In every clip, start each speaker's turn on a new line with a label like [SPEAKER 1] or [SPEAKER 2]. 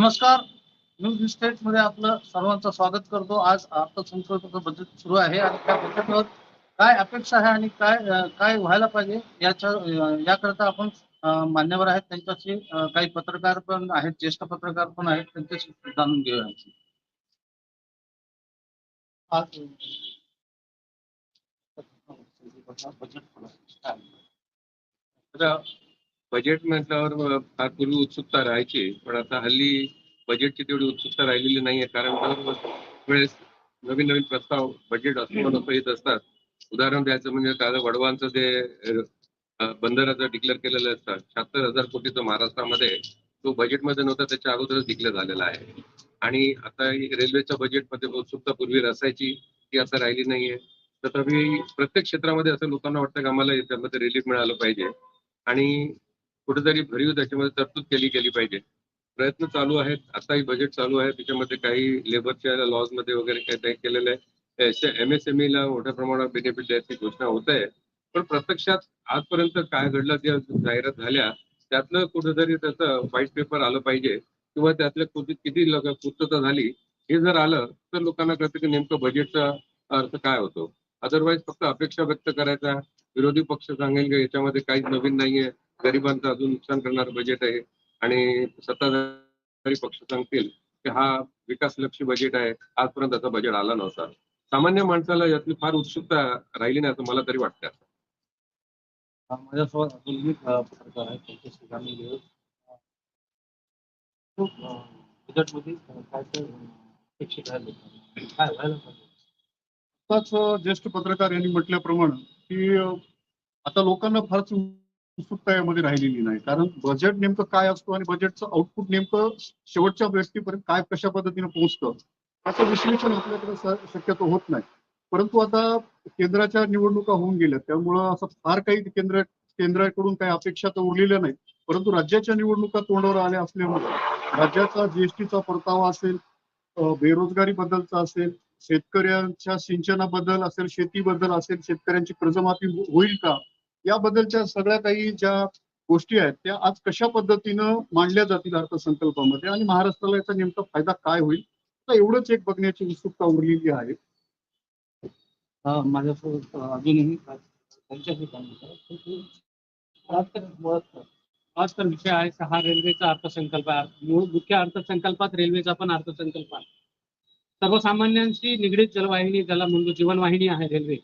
[SPEAKER 1] नमस्कार. न्यूज स्टेटमध्ये आपलं सर्वांचं स्वागत करतो. आज अर्थसंकल्पाचं बजेट सुरू आहे आणि त्या बजेटवर काय अपेक्षा आहे आणि काय काय व्हायला पाहिजे याच्या याकरता आपण मान्यवर आहेत. त्यांच्याशी काही पत्रकार पण आहेत ज्येष्ठ पत्रकार पण आहेत. त्यांच्याशी जाणून घेऊया
[SPEAKER 2] बजेट बजेट म्हटल्यावर फार पूर्वी उत्सुकता राहायची पण आता हल्ली बजेटची तेवढी उत्सुकता राहिलेली नाहीये. कारण वेळेस नवीन नवीन प्रस्ताव बजेट असतो नको येत असतात. उदाहरण द्यायचं म्हणजे काल वडवांचं जे बंदराचं डिक्लेअर केलेलं असतं शहात्तर हजार कोटीचं महाराष्ट्रामध्ये तो बजेटमध्ये नव्हता त्याच्या अगोदरच डिक्लेअर झालेला आहे. आणि आता रेल्वेच्या बजेटमध्ये उत्सुकता पूर्वी असायची ती आता राहिली नाहीये. तथापि प्रत्येक क्षेत्रामध्ये असं लोकांना वाटतं की आम्हाला याच्यामध्ये रिलीफ मिळालं पाहिजे. आणि कुठेतरी भरीव त्याच्यामध्ये तरतूद केली गेली पाहिजे. प्रयत्न चालू आहेत. आताही बजेट चालू आहे. त्याच्यामध्ये काही लेबरच्या लॉजमध्ये वगैरे काही काही केलेलं आहे. एमएसएमई E ला मोठ्या प्रमाणात बेनिफिट द्यायची घोषणा होत आहे. पण प्रत्यक्षात आजपर्यंत काय घडलं त्या जाहिरात झाल्या त्यातलं कुठेतरी त्याचं व्हाईट पेपर आलं पाहिजे. किंवा त्यातल्या किती किती पूर्तता झाली हे जर आलं तर लोकांना कळतं की नेमकं बजेटचा अर्थ काय होतो. अदरवाईज फक्त अपेक्षा व्यक्त करायचा. विरोधी पक्ष सांगेल की याच्यामध्ये काहीच नवीन नाहीये. गरिबांचं अजून नुकसान करणारं बजेट आहे. आणि सत्ताधारी पक्ष सांगतील की हा विकासलक्षी बजेट आहे. आजपर्यंत त्याचा बजेट आला नव्हता. सामान्य माणसाला यातली फार उत्सुकता राहिली नाही असं मला तरी वाटतं.
[SPEAKER 1] माझ्यासोबत अजूनही अं, पत्रकार आहेत त्यांच्याशी जाणून घेऊ बजेटमध्ये काय काय अपेक्षित आहे? काय व्हायला पाहिजे?
[SPEAKER 3] आताच ज्येष्ठ पत्रकार यांनी म्हटल्याप्रमाणे की आता लोकांना फारच उत्सुकता यामध्ये राहिलेली नाही. कारण बजेट नेमकं काय असतो आणि बजेटचं आउटपुट नेमकं शेवटच्या व्यक्तीपर्यंत काय कशा पद्धतीने पोहोचतं असं विश्लेषण आपल्याकडे शक्यतो होत नाही. परंतु आता केंद्राच्या निवडणुका होऊन गेल्या त्यामुळं असं फार काही केंद्र केंद्राकडून काही अपेक्षा तर उरलेल्या नाहीत. परंतु राज्याच्या निवडणुका तोंडावर आल्या असल्यामुळे राज्याचा जीएसटीचा परतावा असेल बेरोजगारी बद्दलचा असेल शेतकऱ्यांच्या सिंचनाबद्दल असेल शेतीबद्दल असेल शेतकऱ्यांची कर्जमाफी हो-, होईल का? याबद्दलच्या सगळ्या काही ज्या गोष्टी आहेत त्या आज कशा पद्धतीनं मांडल्या जातील अर्थसंकल्पामध्ये आणि महाराष्ट्राला याचा नेमका फायदा काय होईल तर एवढंच एक बघण्याची उत्सुकता उरलेली आहे.
[SPEAKER 1] माझ्यासोबत अजूनही त्यांच्याशी आज तर
[SPEAKER 4] विषय आहे. हा रेल्वेचा अर्थसंकल्प आहे. मूळ मुख्य अर्थसंकल्पात रेल्वेचा पण अर्थसंकल्प आहे. सर्वसामान्यांशी निगडीत जलवाहिनी ज्याला म्हणतो जीवनवाहिनी आहे रेल्वे.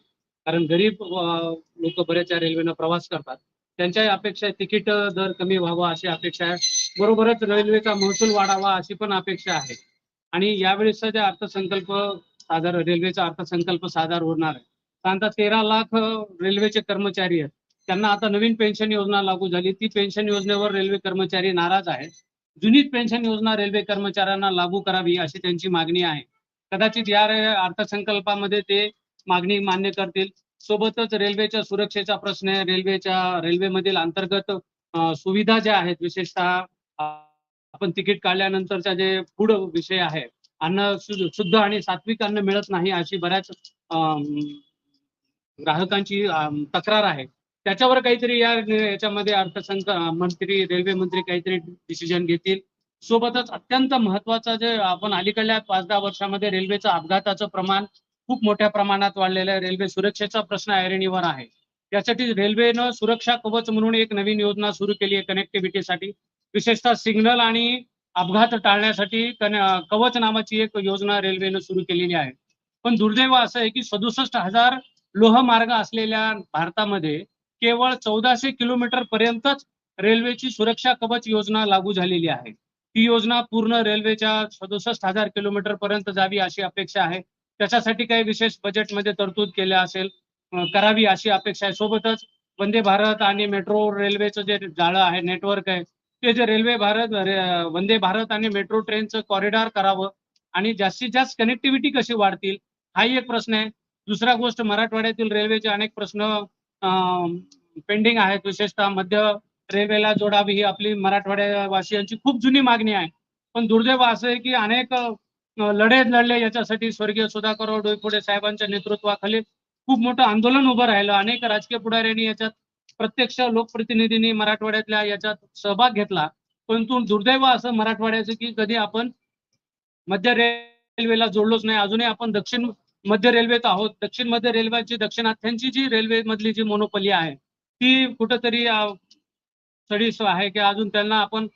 [SPEAKER 4] कारण गरीब लोक बऱ्याच रेल्वेनं प्रवास करतात. त्यांच्याही अपेक्षा आहे तिकीट दर कमी व्हावा अशी अपेक्षा आहे. बरोबरच रेल्वेचा महसूल वाढावा अशी पण अपेक्षा आहे. आणि यावेळेसचा जे अर्थसंकल्प सादर रेल्वेचा अर्थसंकल्प सादर होणार आहे. साधारणतः तेरा लाख रेल्वेचे कर्मचारी आहेत. त्यांना आता नवीन पेन्शन योजना लागू झाली. ती पेन्शन योजनेवर रेल्वे कर्मचारी नाराज आहेत. जुनीच पेन्शन योजना रेल्वे कर्मचाऱ्यांना लागू करावी अशी त्यांची मागणी आहे. कदाचित या अर्थसंकल्पामध्ये ते मागणी मान्य करतील. सोबतच रेल्वेच्या सुरक्षेचा प्रश्न आहे. रेल्वेच्या रेल्वेमधील अंतर्गत सुविधा ज्या आहेत विशेषतः आपण तिकीट काढल्यानंतरचा जे फूड विषय आहे अन्न शुद्ध आणि सात्विक अन्न मिळत नाही अशी बऱ्याच ग्राहकांची तक्रार आहे. त्याच्यावर काहीतरी या याच्यामध्ये अर्थसंक मंत्री रेल्वे मंत्री काहीतरी डिसिजन घेतील. सोबतच अत्यंत महत्वाचं जे आपण अलीकडल्या पाच दहा वर्षामध्ये रेल्वेचं अपघाताचं प्रमाण खूप मोठ्या प्रमाणात वाढलेला आहे. रेल्वे सुरक्षेचा प्रश्न ऐरणीवर आहे. त्यासाठी रेल्वेनं सुरक्षा कवच म्हणून एक नवीन योजना सुरू केली आहे कनेक्टिव्हिटीसाठी विशेषतः सिग्नल आणि अपघात टाळण्यासाठी कवच नावाची एक योजना रेल्वेनं सुरू केलेली आहे. पण दुर्दैव असं आहे की सदुसष्ट हजार लोहमार्ग असलेल्या भारतामध्ये केवळ चौदाशे किलोमीटर पर्यंतच रेल्वेची सुरक्षा कवच योजना लागू झालेली आहे. ती योजना पूर्ण रेल्वेच्या सदुसष्ट हजार किलोमीटर पर्यंत जावी अशी अपेक्षा आहे. त्याच्यासाठी काही विशेष बजेटमध्ये तरतूद केल्या असेल करावी अशी अपेक्षा आहे. सोबतच वंदे भारत आणि मेट्रो रेल्वेचं जे जाळं आहे नेटवर्क आहे ते जे रेल्वे भारत रे- वंदे भारत आणि मेट्रो ट्रेनचं कॉरिडॉर करावं आणि जास्तीत जास्त कनेक्टिव्हिटी कशी वाढतील हाही एक प्रश्न आहे. दुसरा गोष्ट मराठवाड्यातील रेल्वेचे अनेक प्रश्न पेंडिंग आहेत. विशेषतः मध्य रेल्वेला जोडावी ही आपली मराठवाड्यावासियांची खूप जुनी मागणी आहे. पण दुर्दैव असं आहे की अनेक लढेत लढे लढले याच्यासाठी स्वर्गीय सुधाकरराव डोईफोडे साहेबांच्या नेतृत्वाखाली खूप मोठं आंदोलन उभं राहिलं. अनेक राजकीय पुढाऱ्यांनी याच्यात प्रत्यक्ष लोकप्रतिनिधींनी मराठवाड्यातल्या याच्यात सहभाग घेतला. परंतु दुर्दैव असं मराठवाड्याचं की कधी आपण मध्य रेल्वेला जोडलोच नाही. अजूनही आपण दक्षिण मध्य रेल्वेत आहोत. दक्षिण मध्य रेल्वेची दक्षिणाथ्यांची जी रेल्वे मधली जी मोनोपली आहे ती कुठंतरी सडीस आहे की अजून त्यांना आपण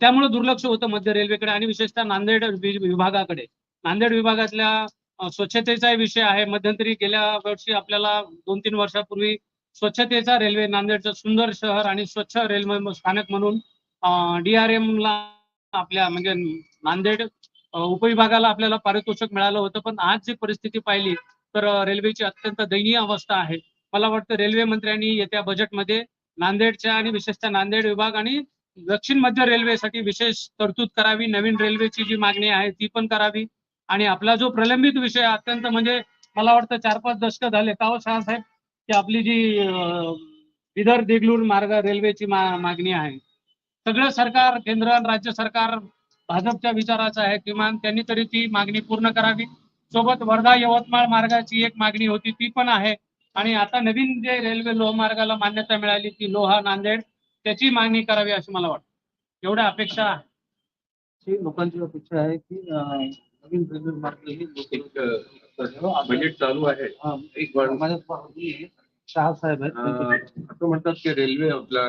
[SPEAKER 4] त्यामुळे दुर्लक्ष होतं मध्य रेल्वेकडे आणि विशेषतः नांदेड विभागाकडे. नांदेड विभागातल्या स्वच्छतेचा विषय आहे. मध्यंतरी गेल्या वर्षी आपल्याला दोन तीन वर्षापूर्वी स्वच्छतेचा रेल्वे नांदेडचं सुंदर शहर आणि स्वच्छ रेल्वे स्थानक म्हणून डीआरएम ला आपल्या म्हणजे नांदेड उपविभागाला आपल्याला पारितोषिक मिळालं होतं. पण आज जी परिस्थिती पाहिली तर रेल्वेची अत्यंत दयनीय अवस्था आहे. मला वाटतं रेल्वे मंत्र्यांनी येत्या बजेटमध्ये नांदेडच्या आणि विशेषतः नांदेड विभाग आणि दक्षिण मध्य रेल्वेसाठी विशेष तरतूद करावी नवीन रेल्वेची जी मागणी आहे ती पण करावी. आणि आपला जो प्रलंबित विषय अत्यंत म्हणजे मला वाटतं चार पाच दशक झाले का शहासाहेब की आपली जी अं, बिदर देगलूर मार्ग रेल्वेची मागणी आहे. सगळं सरकार केंद्र आणि राज्य सरकार भाजपच्या विचाराचं आहे किमान त्यांनी तरी ती मागणी पूर्ण करावी. सोबत वर्धा यवतमाळ मार्गाची एक मागणी होती ती पण आहे. आणि आता नवीन जे रेल्वे लोहमार्गाला मान्यता मिळाली ती लोहा नांदेड. त्याची मागणी करावी असं मला वाटतं. एवढ्या अपेक्षा आहे.
[SPEAKER 1] ही लोकांची अपेक्षा आहे की नवीन रेल्वे मार्ग ही
[SPEAKER 2] बजेट चालू आहे.
[SPEAKER 1] हा, शहा साहेब आहेत.
[SPEAKER 2] असं म्हणतात की रेल्वे आपला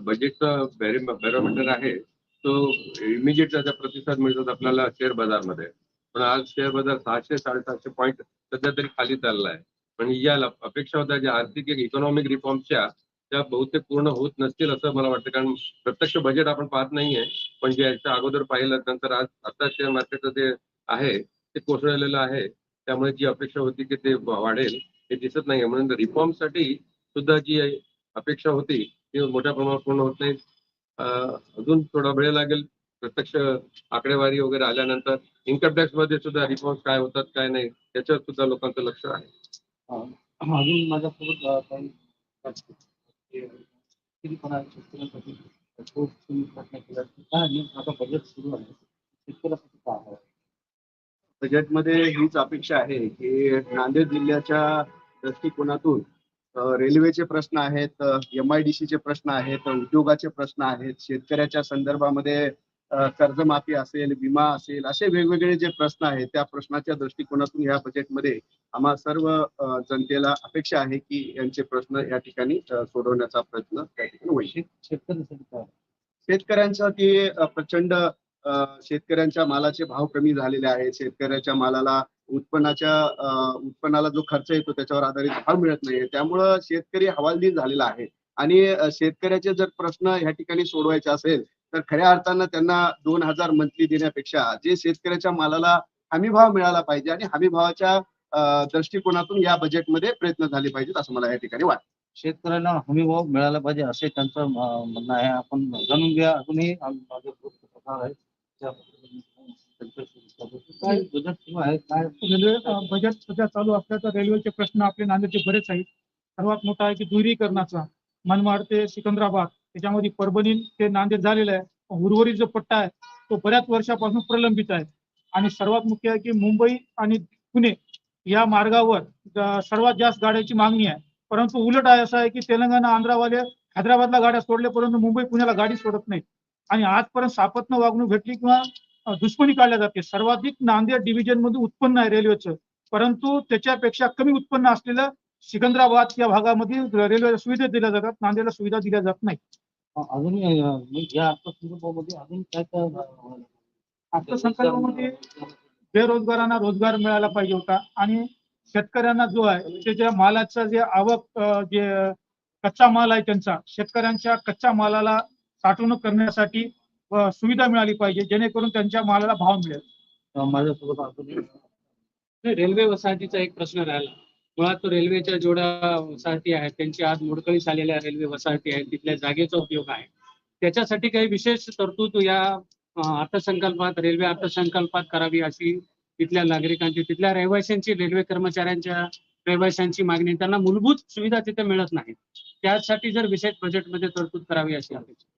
[SPEAKER 2] बजेटचा बॅरोमीटर आहे. तो इमिजिएट त्याचा प्रतिसाद मिळतात आपल्याला शेअर बाजारमध्ये. पण आज शेअर बाजार सहाशे साडेसातशे पॉईंट सध्या तरी खाली चालला आहे पण या अपेक्षा होत्या ज्या आर्थिक इकॉनॉमिक रिफॉर्मच्या त्या बहुतेक पूर्ण होत नसतील असं मला वाटतं. कारण प्रत्यक्ष बजेट आपण पाहत नाहीये. पण जे याच्या अगोदर पाहिलं नंतर आज आता शेअर मार्केटचं जे आहे ते कोसळलेलं आहे. त्यामुळे जी अपेक्षा होती की ते वाढेल हे दिसत नाहीये. म्हणून रिफॉर्मसाठी सुद्धा जी अपेक्षा होती ती मोठ्या प्रमाणात पूर्ण होत नाही. अजून थोडा वेळ लागेल. प्रत्यक्ष आकडेवारी वगैरे आल्यानंतर इन्कम टॅक्समध्ये सुद्धा रिफॉर्म्स काय होतात काय नाही त्याच्यावर सुद्धा लोकांचं लक्ष आहे.
[SPEAKER 1] अजून माझ्यासोबत अं, शेतकऱ्यांसाठी खूप तुम्ही केला. काय आता बजेट सुरू आहे. शेतकऱ्यासाठी काय आहे?
[SPEAKER 3] बजेटमध्ये हीच अपेक्षा आहे की नांदेड जिल्ह्याच्या दृष्टिकोनातून रेल्वेचे प्रश्न आहेत एम आय डी सीचे प्रश्न आहेत उद्योगाचे प्रश्न आहेत शेतकऱ्याच्या संदर्भामध्ये कर्जमाफी असेल विमा असेल असे वेगवेगळे जे प्रश्न आहेत त्या प्रश्नाच्या दृष्टिकोनातून या बजेटमध्ये आम्हा सर्व जनतेला अपेक्षा आहे की यांचे प्रश्न या ठिकाणी सोडवण्याचा प्रयत्न त्या ठिकाणी होईल.
[SPEAKER 1] शेत शेतकऱ्यासाठी
[SPEAKER 3] प्रचंड शेतकऱ्यांच्या मालाचे भाव कमी झालेले आहेत. शेतकऱ्याच्या मालाला उत्पन्नाच्या उत्पन्नाला जो खर्च येतो त्याच्यावर आधारित भाव मिळत नाहीये. त्यामुळं शेतकरी हवालदिल झालेला आहे. आणि शेतकऱ्याचे जर प्रश्न ह्या ठिकाणी सोडवायचे असेल तर खऱ्या अर्थानं त्यांना दोन हजार मंथली देण्यापेक्षा जे शेतकऱ्याच्या मालाला हमी भाव मिळाला पाहिजे आणि हमी भावाच्या दृष्टिकोनातून या बजेटमध्ये प्रयत्न झाले पाहिजेत असं मला या ठिकाणी वाटतं.
[SPEAKER 1] शेतकऱ्यांना हमी भाव मिळाला पाहिजे असे त्यांचं म्हणणं आहे. आपण जाणून घ्या. अजूनही
[SPEAKER 5] अ, बजेट सध्या चालू असल्याचं रेल्वेचे प्रश्न आपले नांदेडचे बरेच आहेत. सर्वात मोठा आहे की दुरीकरणाचा मनमाड ते सिकंदराबाद. त्याच्यामध्ये परभणी ते नांदेड झालेलं आहे. उर्वरित जो पट्टा आहे तो बऱ्याच वर्षापासून प्रलंबित आहे. आणि सर्वात मुख्य आहे की मुंबई आणि पुणे या मार्गावर सर्वात जास्त गाड्याची मागणी आहे. परंतु उलट आहे असं आहे की तेलंगणा आंध्रावाले हैदराबादला गाड्या सोडले परंतु मुंबई पुण्याला गाडी सोडत नाही आणि आजपर्यंत सापत्न वागणूक भेटली किंवा दुश्मनी काढल्या जाते सर्वाधिक नांदेड डिव्हिजनमध्ये उत्पन्न आहे रेल्वेचं. परंतु त्याच्यापेक्षा कमी उत्पन्न असलेलं सिकंदराबाद या भागामध्ये रेल्वे सुविधा दिल्या जातात नांदेडला सुविधा दिल्या जात नाही
[SPEAKER 1] अं, अजूनही अं, मग या अर्थसंकल्पामध्ये अजून काय काय
[SPEAKER 5] अर्थसंकल्पामध्ये बेरोजगारांना रोजगार मिळाला पाहिजे होता. आणि शेतकऱ्यांना जो आहे त्याच्या मालाचा जे आवक जे कच्चा माल आहे त्यांचा शेतकऱ्यांच्या कच्च्या मालाला साठवणूक करण्यासाठी सुविधा मिळाली पाहिजे जेणेकरून त्यांच्या मालाला भाव मिळेल.
[SPEAKER 1] माझ्यासोबत
[SPEAKER 4] रेल्वे वसाहतीचा एक प्रश्न राहिला. मुळात तो रेल्वेच्या जोड्या वसाहती आहेत त्यांची आज मोडकळीस आलेल्या रेल्वे वसाहती आहेत तिथल्या जागेचा उपयोग आहे. त्याच्यासाठी काही विशेष तरतूद या अर्थसंकल्पात रेल्वे अर्थसंकल्पात करावी अशी तिथल्या नागरिकांची तिथल्या रहिवाशांची रेल्वे कर्मचाऱ्यांच्या रहिवाशांची मागणी. त्यांना मूलभूत सुविधा तिथे मिळत नाहीत. त्यासाठी जर विशेष बजेटमध्ये तरतूद करावी अशी अपेक्षा.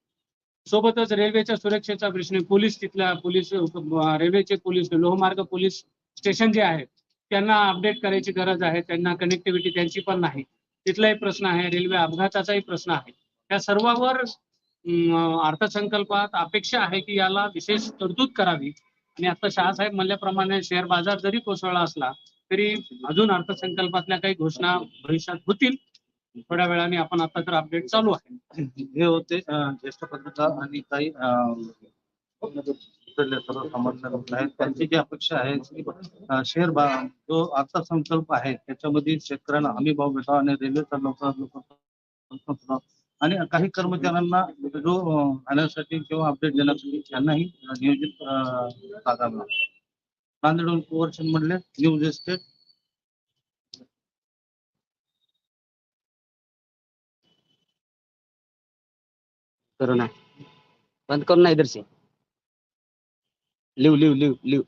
[SPEAKER 4] सोबतच रेल्वेच्या सुरक्षेचा प्रश्न पोलीस तिथल्या पोलीस रेल्वेचे पोलीस लोहमार्ग पोलीस स्टेशन जे आहेत त्यांना अपडेट करायची गरज आहे त्यांना कनेक्टिव्हिटी त्यांची पण नाही. तिथलाही प्रश्न आहे रेल्वे अपघाताचाही प्रश्न आहे. त्या सर्वावर अर्थसंकल्पात अपेक्षा आहे की याला विशेष तरतूद करावी. आणि आता शहासाहेब म्हणल्याप्रमाणे शेअर बाजार जरी कोसळला असला तरी अजून अर्थसंकल्पातल्या काही घोषणा भविष्यात होतील. थोड्या वेळाने आपण आता तर अपडेट चालू आहे.
[SPEAKER 1] हे होते ज्येष्ठ पत्रकार आणि काही अं, सर्वसामान्य आहेत. त्यांची जी अपेक्षा आहे की शेअर जो जो संकल्प आहे त्याच्यामध्ये शेतकऱ्यांना हमी भाव भेटावा आणि रेल्वेचा लवकरात लवकर आणि काही कर्मचाऱ्यांना जो आणण्यासाठी किंवा अपडेट देण्यासाठी त्यांनाही नियोजित अं, जागा मिळावी. नांदेडहून कुवरचंद म्हणले न्यूज एस्टेट
[SPEAKER 6] करू ना. बंद करू ना इधर से. 六六六六。